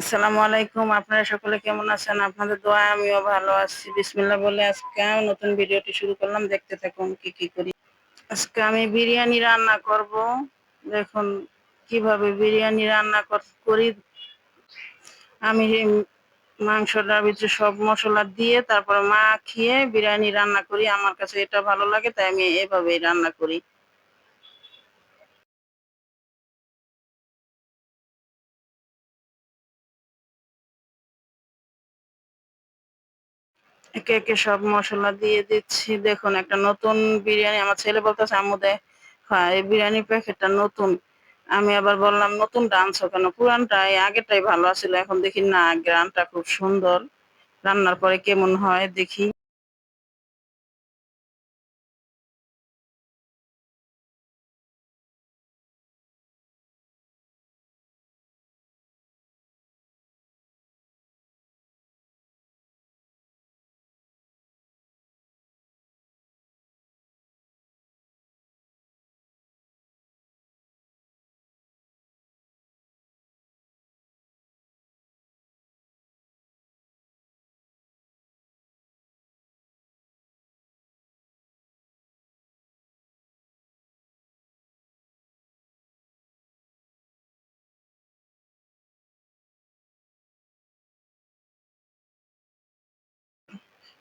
আসসালামু আলাইকুম, আপনারা সকলে কেমন আছেন? আপনাদের দোয়া, আমিও ভালো আছি। বিসমিল্লাহ বলে আজকে নতুন ভিডিওটি শুরু করলাম। দেখতে থাকুন কি কি করি। আজকে আমি বিরিয়ানি রান্না করব। দেখুন কীভাবে বিরিয়ানি রান্না করি আমি মাংসটার ভিতরে সব মশলা দিয়ে তারপরে মাখিয়ে বিরিয়ানি রান্না করি। আমার কাছে এটা ভালো লাগে, তাই আমি এভাবেই রান্না করি। একে একে সব মশলা দিয়ে দিচ্ছি। দেখুন, একটা নতুন বিরিয়ানি আমার ছেলে বলতেছে, আম্মু দে হ্যাঁ এই বিরিয়ানি প্যাকেটটা নতুন। আমি আবার বললাম, নতুন ডান্স কেন? পুরানটাই আগেরটাই ভালো আছিল, এখন দেখি না, গ্রানটা খুব সুন্দর। রান্নার পরে কেমন হয়, দেখি।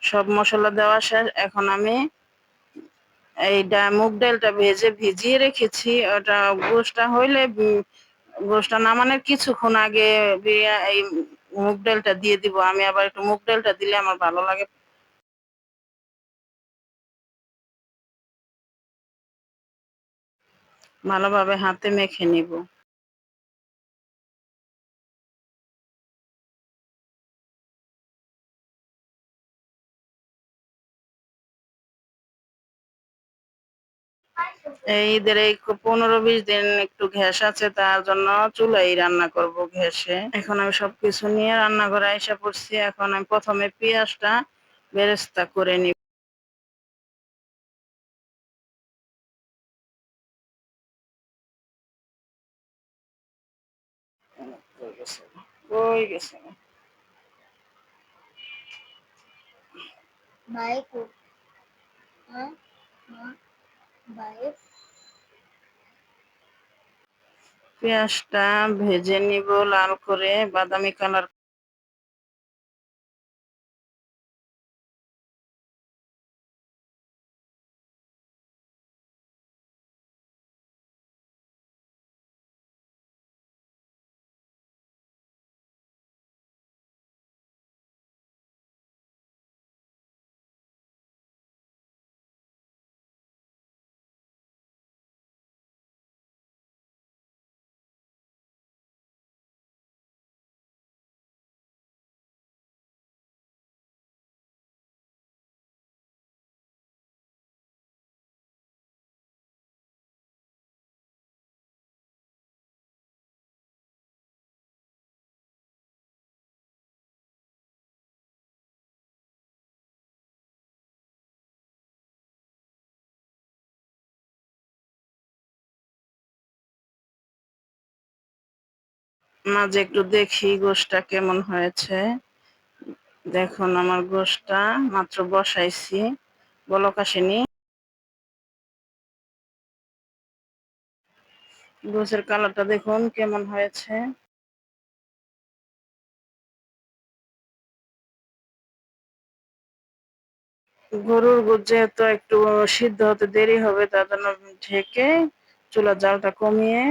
সব মশলা দেওয়া শেষ। এখন আমি এই মুগ ডালটা ভেজে ভিজিয়ে রেখেছি। ওটা গোষ্ঠটা হইলে গোষ্ঠটা নামানোর কিছুক্ষণ আগে এই মুগ ডালটা দিয়ে দিব। আমি আবার একটু মুগ ডালটা দিলে আমার ভালো লাগে। ভালোভাবে হাতে মেখে নিব। এই ঈদের এই পনেরো বিশ দিন একটু ঘ্যাস আছে, তার জন্য চুলাই রান্না করব ঘ্যাসে এখন আমি সবকিছু নিয়ে রান্না করে এসে পড়ছি। এখন আমি প্রথমে পেঁয়াজটা বেরেস্তা করে নিব। ওই গেছে। হ্যাঁ পেঁয়াজটা ভেজে নিব লাল করে বাদামি কালার মাঝে একটু দেখি গোশটা কেমন হয়েছে। দেখুন আমার গোশটা, মাত্র বসাইছি। বলক আসেনি। গোছের কালারটা দেখুন কেমন হয়েছে। গরুর যেহেতু একটু সিদ্ধ হতে দেরি হবে, তার জন্য ঢেকে চুলার জালটা কমিয়ে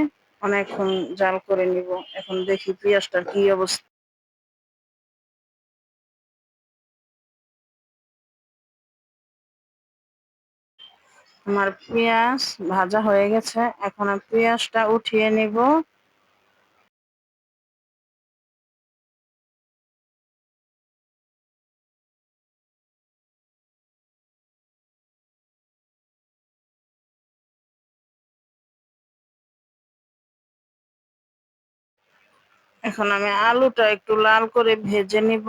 অনেকক্ষণ জাল করে নিব। এখন দেখি পেঁয়াজটার কি অবস্থা। আমার পেঁয়াজ ভাজা হয়ে গেছে। এখন পেঁয়াজটা উঠিয়ে নিব। এখন আমি আলুটা একটু লাল করে ভেজে নিব।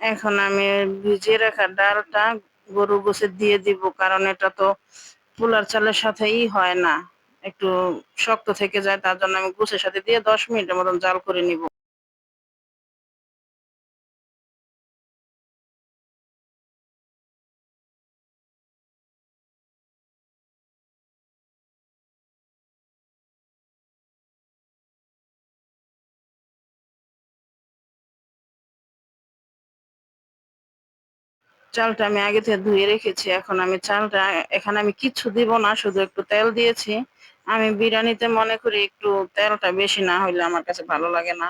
এখন আমি ভিজিয়ে রাখা ডালটা গরু গোছে দিয়ে দিব, কারণ এটা তো পোলার চালের সাথেই হয় না। একটু শক্ত থেকে যায়, তার জন্য আমি গুছের সাথে দিয়ে দশ মিনিটের মতন জাল করে নিব। চালটা আমি আগে থেকে ধুয়ে রেখেছি, এখন আমি চালটা, এখানে আমি কিচ্ছু দিব না, শুধু একটু তেল দিয়েছি। আমি বিরিয়ানিতে মনে করি একটু তেলটা বেশি না হইলে আমার কাছে ভালো লাগে না।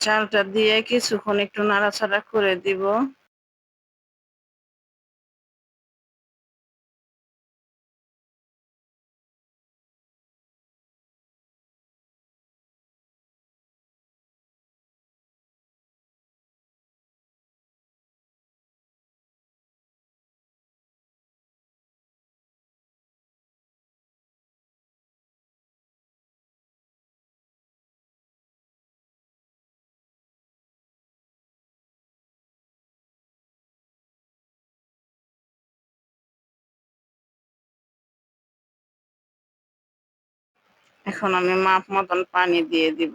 চালটা দিয়ে কিছুক্ষণ একটু নাড়াচাড়া করে দিব। এখন আমি মাপ মতন পানি দিয়ে দিব।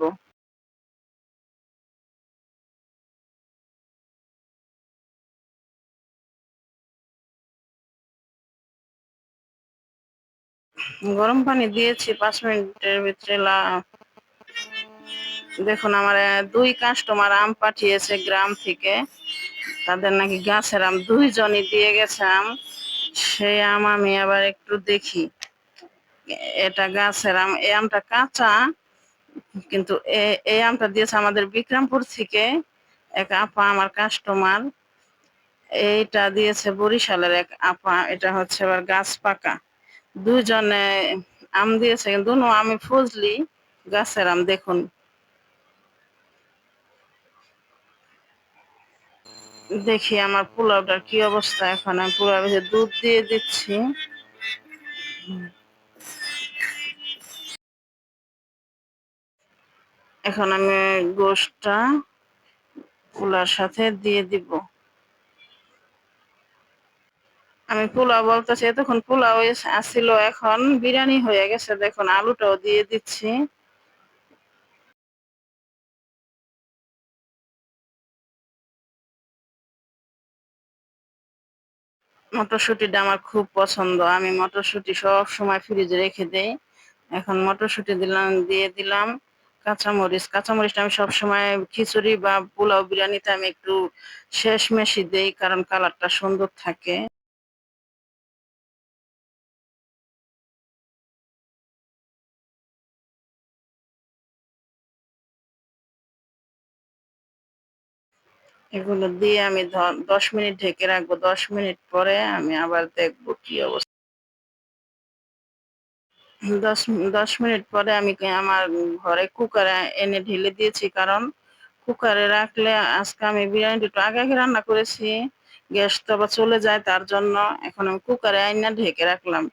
গরম পানি দিয়েছি পাঁচ মিনিটের ভিতরে দেখুন আমার দুই কাস্টমার আম পাঠিয়েছে গ্রাম থেকে। তাদের নাকি গাছের আম দুইজনই দিয়ে গেছে আম। সেই আম আমি আবার একটু দেখি। এটা গাছের আম, এই আমটা কাঁচা, কিন্তু এই আমটা দিয়েছে আমাদের বিক্রমপুর থেকে এক আপা, আমার কাস্টমার এইটা দিয়েছে বরিশালের এক আপা, এটা হচ্ছে আবার গাছ পাকা। দুজনে আম দিয়েছে, কিন্তু আমি ফুজলি গাছের আম, দেখুন। দেখি আমার পোলাওটার কি অবস্থা, এখন আমি পোলাও দুধ দিয়ে দিচ্ছি। এখন আমি গোশটা পোলার সাথে দিয়ে দিব। আমি পোলাও বলতেছি, এতক্ষণ পোলাও আসছিল এখন, বিরিয়ানি হয়ে গেছে, দেখুন, আলুটাও দিয়ে দিচ্ছি। মটরশুঁটিটা আমার খুব পছন্দ, আমি মটরশুঁটি সব সময় ফ্রিজে রেখে দেই। এখন মটরশুঁটি দিলাম, দিয়ে দিলাম। কাঁচামরিচ। কাঁচামরিচটা আমি সবসময় খিচুড়ি বা পোলাও বিরিয়ানিতে আমি একটু শেষ মেশি দেই, কারণ কালারটা সুন্দর থাকে। এগুলো দিয়ে আমি দশ মিনিট ঢেকে রাখব। দশ মিনিট পরে আমি আবার দেখব কি অবস্থা। দশ দশ মিনিট পরে আমি আমার ঘরে কুকারে এনে ঢেলে দিয়েছি। কারণ কুকারে রাখলে আজকে আমি বিরিয়ানিটা একটু আগে আগে রান্না করেছি। গ্যাস তো আবার চলে যায়, তার জন্য এখন আমি কুকারে আইনা ঢেকে রাখলাম।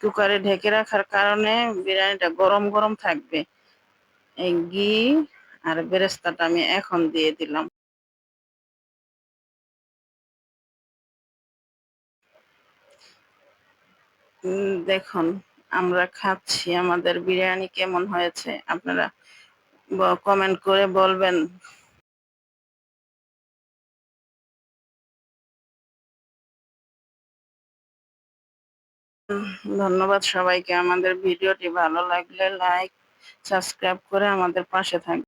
কুকারে ঢেকে রাখার কারণে বিরিয়ানিটা গরম গরম থাকবে। এই ঘি আর বেরেস্তাটা আমি এখন দিয়ে দিলাম। দেখুন। আমরা খাচ্ছি, আমাদের বিরিয়ানি কেমন হয়েছে? আপনারা কমেন্ট করে বলবেন। ধন্যবাদ সবাইকে। আমাদের ভিডিওটি ভালো লাগলে লাইক সাবস্ক্রাইব করে আমাদের পাশে থাকবে